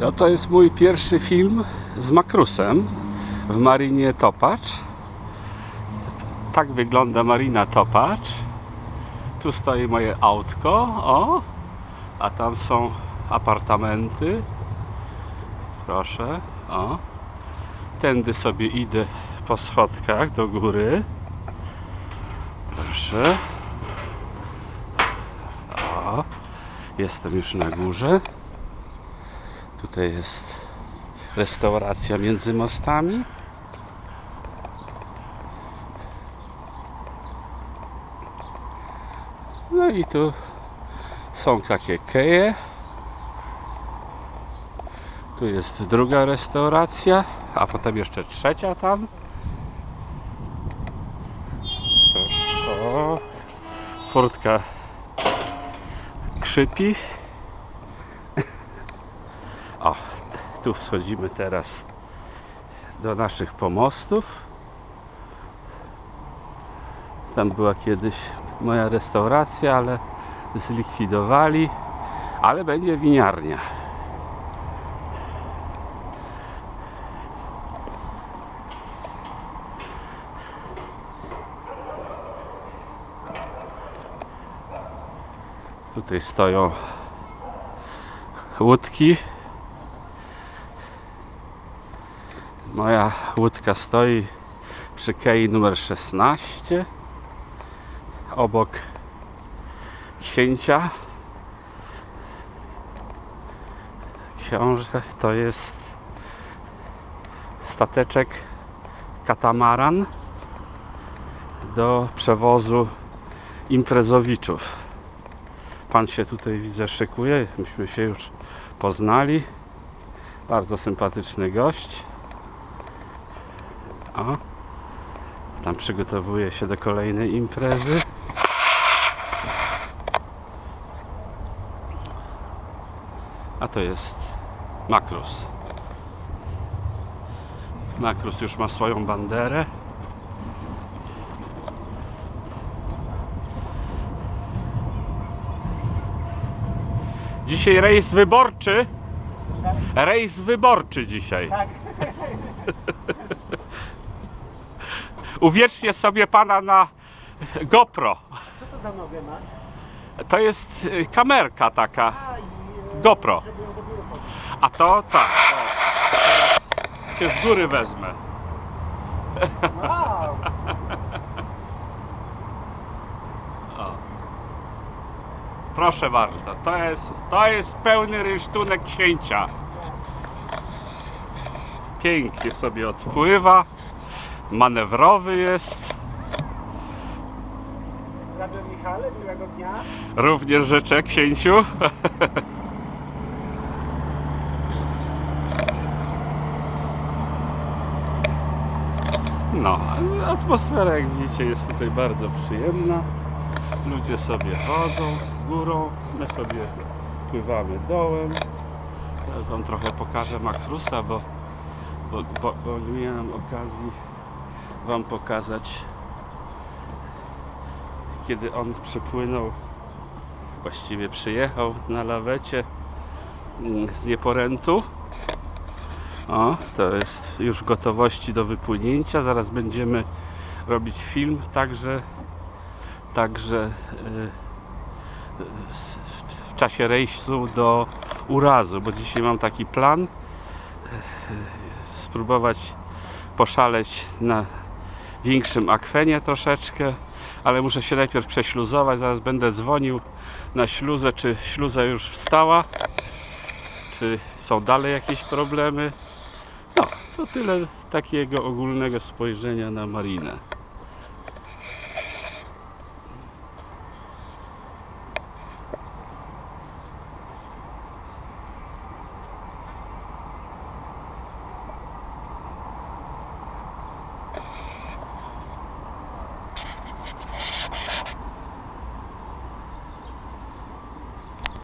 No to jest mój pierwszy film z Makrusem w Marinie Topacz. Tak wygląda Marina Topacz. Tu stoi moje autko, o, a tam są apartamenty. Proszę, o. Tędy sobie idę po schodkach do góry. Proszę. O, jestem już na górze. Tutaj jest restauracja między mostami. No i tu są takie keje. Tu jest druga restauracja, a potem jeszcze trzecia tam. O, furtka krzypi. O, wchodzimy teraz do naszych pomostów. Tam była kiedyś moja restauracja, ale zlikwidowali, ale będzie winiarnia. Tutaj stoją łódki. Moja łódka stoi przy kei numer 16 obok księcia. Książę to jest stateczek katamaran do przewozu imprezowiczów. Pan się tutaj widzę szykuje, myśmy się już poznali. Bardzo sympatyczny gość. O, tam przygotowuje się do kolejnej imprezy. A to jest Makrus. Makrus już ma swoją banderę. Dzisiaj rejs wyborczy. Rejs wyborczy dzisiaj. Tak. Uwierzcie sobie pana na GoPro. Co to za nogę masz? To jest y, kamerka taka. GoPro. A to tak. O, teraz cię z góry wezmę. Wow! Proszę bardzo. To jest, to jest pełny rysztunek księcia. Pięknie sobie odpływa. Manewrowy jest. Radio Michale, miłego dnia. Również życzę księciu. No, atmosfera jak widzicie jest tutaj bardzo przyjemna. Ludzie sobie chodzą górą, my sobie pływamy dołem. Teraz wam trochę pokażę Makrusa, bo, bo, bo, bo nie miałem okazji wam pokazać kiedy on przypłynął właściwie przyjechał na lawecie mm, z Nieporętu. O, to jest już w gotowości do wypłynięcia. Zaraz będziemy robić film także, także y, y, w, czasie rejsu do urazu, bo dzisiaj mam taki plan y, spróbować poszaleć na większym akwenie troszeczkę, ale muszę się najpierw prześluzować. Zaraz będę dzwonił na śluzę, czy śluza już wstała, czy są dalej jakieś problemy. No, to tyle takiego ogólnego spojrzenia na marinę.